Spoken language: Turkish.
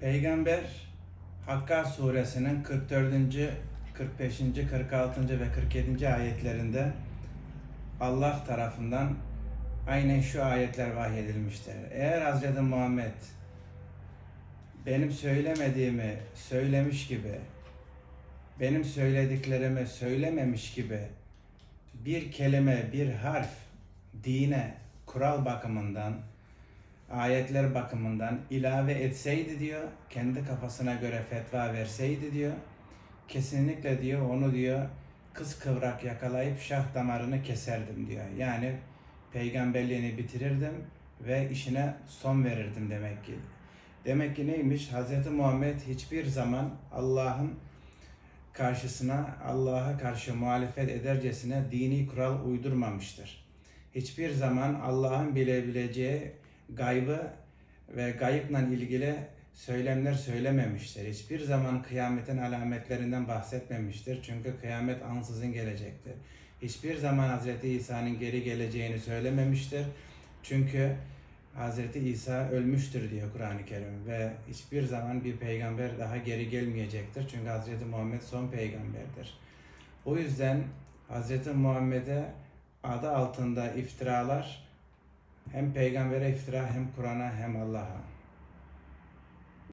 Peygamber Hakka suresinin 44. 45. 46. ve 47. ayetlerinde Allah tarafından aynen şu ayetler vahyedilmiştir. Eğer Hz. Muhammed benim söylemediğimi söylemiş gibi, benim söylediklerimi söylememiş gibi bir kelime, bir harf dine, kural bakımından, ayetler bakımından ilave etseydi diyor, kendi kafasına göre fetva verseydi diyor, kesinlikle diyor onu diyor kız kıvrak yakalayıp şah damarını keserdim diyor. Yani peygamberliğini bitirirdim ve işine son verirdim demek ki. Demek ki neymiş? Hz. Muhammed hiçbir zaman Allah'ın karşısına Allah'a karşı muhalefet edercesine dini kural uydurmamıştır. Hiçbir zaman Allah'ın bilebileceği gaybı ve gayıpla ilgili söylemler söylememiştir. Hiçbir zaman kıyametin alametlerinden bahsetmemiştir. Çünkü kıyamet ansızın gelecektir. Hiçbir zaman Hz. İsa'nın geri geleceğini söylememiştir. Çünkü Hz. İsa ölmüştür diyor Kur'an-ı Kerim ve hiçbir zaman bir peygamber daha geri gelmeyecektir. Çünkü Hz. Muhammed son peygamberdir. O yüzden Hz. Muhammed'e adı altında iftiralar hem peygambere iftira hem Kur'an'a hem Allah'a.